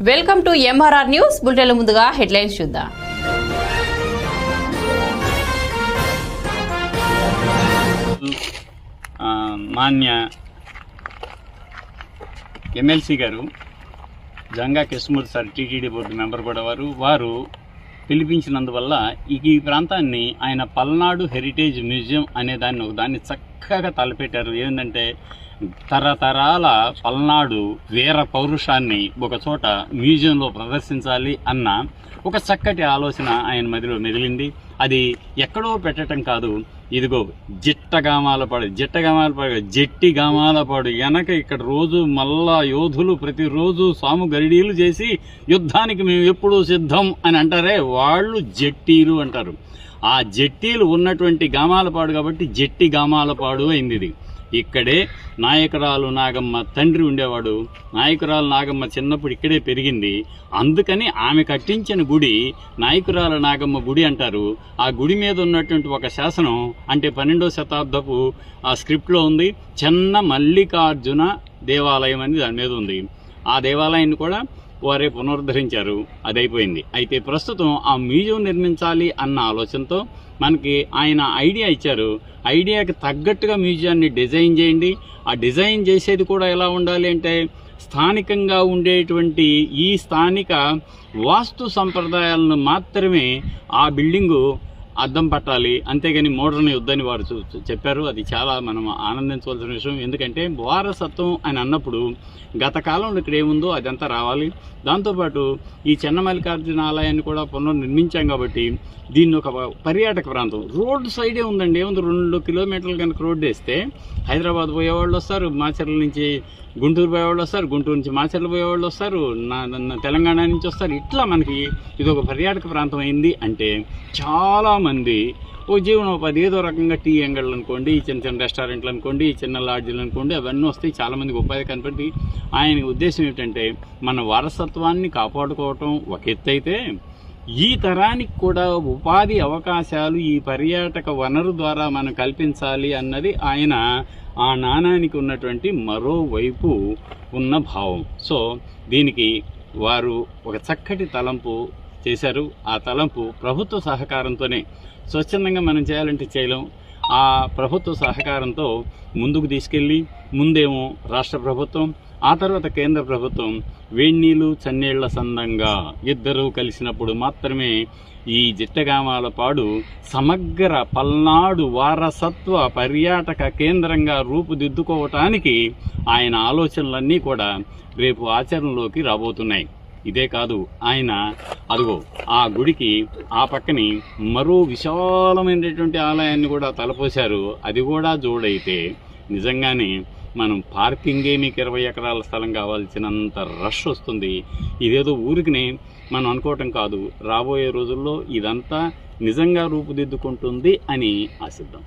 Welcome to MRR news bulletin ముందుగా headlines చూద్దాం. మాన్య ఎమ్మెల్సీ గారు Janga Krishnamurthy sir TTD board member కూడా వారు. వారు పిలిపించినందువల్ల ఈ ఈ ప్రాంతాన్ని ఆయన పల్నాడు హెరిటేజ్ మ్యూజియం అనే దాన్ని ఒక దాన్ని చక్కగా తలపెట్టారు. ఏంటంటే తరతరాల పల్నాడు వీర పౌరుషాన్ని ఒకచోట మ్యూజియంలో ప్రదర్శించాలి అన్న ఒక చక్కటి ఆలోచన ఆయన మదిలో మెదిలింది. అది ఎక్కడో పెట్టడం కాదు. ఇదిగో జిట్టగామాలపాడు జిట్టగామాలపాడు జట్టి గామాలపాడు వెనక ఇక్కడ రోజు మళ్ళా యోధులు ప్రతిరోజు సాము గరిడీలు చేసి యుద్ధానికి మేము ఎప్పుడూ సిద్ధం అని అంటారే వాళ్ళు జట్టీలు అంటారు. ఆ జట్టీలు ఉన్నటువంటి గామాలపాడు కాబట్టి జట్టి గామాలపాడు అయింది ఇది. ఇక్కడే నాయకురాలు నాగమ్మ తండ్రి ఉండేవాడు. నాయకురాలు నాగమ్మ చిన్నప్పుడు ఇక్కడే పెరిగింది. అందుకని ఆమె కట్టించిన గుడి నాయకురాల నాగమ్మ గుడి అంటారు. ఆ గుడి మీద ఉన్నటువంటి ఒక శాసనం అంటే పన్నెండో శతాబ్దపు ఆ స్క్రిప్ట్లో ఉంది. చెన్న మల్లికార్జున దేవాలయం అని దాని మీద ఉంది. ఆ దేవాలయాన్ని కూడా వారే పునరుద్ధరించారు. అది అయిపోయింది అయితే ప్రస్తుతం ఆ మ్యూజియం నిర్మించాలి అన్న ఆలోచనతో మనకి ఆయన ఐడియా ఇచ్చారు. ఐడియాకి తగ్గట్టుగా మ్యూజియాన్ని డిజైన్ చేయండి. ఆ డిజైన్ చేసేది కూడా ఎలా ఉండాలి అంటే స్థానికంగా ఉండేటువంటి ఈ స్థానిక వాస్తు సంప్రదాయాలను మాత్రమే ఆ బిల్డింగు అద్దం పట్టాలి. అంతేగాని మోడర్న్ వద్దని వారు చూ- చెప్పారు. అది చాలా మనం ఆనందించవలసిన విషయం. ఎందుకంటే వారసత్వం అని అన్నప్పుడు గత కాలంలో ఇక్కడ ఏముందో అదంతా రావాలి. దాంతోపాటు ఈ చెన్న మల్లికార్జున ఆలయాన్ని కూడా పునర్నిర్మించాం కాబట్టి దీన్ని ఒక పర్యాటక ప్రాంతం. రోడ్డు సైడే ఉందండి. ఏముంది? రెండు కిలోమీటర్లు కనుక రోడ్డు వేస్తే హైదరాబాద్ పోయేవాళ్ళు వస్తారు మాచర్ల నుంచి గుంటూరు పోయేవాళ్ళు వస్తారు గుంటూరు నుంచి మాచర్ల పోయేవాళ్ళు వస్తారు నా తెలంగాణ నుంచి వస్తారు. ఇట్లా మనకి ఇది ఒక పర్యాటక ప్రాంతం అయింది అంటే చాలా మంది ఓ జీవనోపాధి ఏదో రకంగా టీ అంగళ్ళు అనుకోండి ఈ చిన్న చిన్న రెస్టారెంట్లు అనుకోండి ఈ చిన్న లాడ్జీలు అనుకోండి అవన్నీ వస్తాయి. చాలామందికి ఉపాధి కనపడి ఆయన ఉద్దేశం ఏమిటంటే మన వారసత్వాన్ని కాపాడుకోవటం ఒక ఎత్తు అయితే ఈ తరానికి కూడా ఉపాధి అవకాశాలు ఈ పర్యాటక వనరు ద్వారా మనం కల్పించాలి అన్నది ఆయన ఆ నాణానికి ఉన్నటువంటి మరోవైపు ఉన్న భావం. సో దీనికి వారు ఒక చక్కటి తలంపు చేశారు. ఆ తలంపు ప్రభుత్వ సహకారంతోనే స్వచ్ఛందంగా మనం చేయాలంటే చేయలేం. ఆ ప్రభుత్వ సహకారంతో ముందుకు తీసుకెళ్ళి ముందేమో రాష్ట్ర ప్రభుత్వం ఆ తర్వాత కేంద్ర ప్రభుత్వం వేణీళ్ళు చన్నీళ్ళ సందంగా ఇద్దరూ కలిసినప్పుడు మాత్రమే ఈ జిట్టగామాల పాడు సమగ్ర పల్నాడు వారసత్వ పర్యాటక కేంద్రంగా రూపుదిద్దుకోవటానికి ఆయన ఆలోచనలన్నీ కూడా రేపు ఆచరణలోకి రాబోతున్నాయి. ఇదే కాదు ఆయన అదిగో ఆ గుడికి ఆ పక్కని మరో విశాలమైనటువంటి ఆలయాన్ని కూడా తలపోశారు. అది కూడా జోడైతే నిజంగానే మనం పార్కింగే మీకు ఇరవై ఎకరాల స్థలం కావాల్సినంత రష్ వస్తుంది. ఇదేదో ఊరికినే మనం అనుకోవటం కాదు. రాబోయే రోజుల్లో ఇదంతా నిజంగా రూపుదిద్దుకుంటుంది అని ఆశిద్దాం.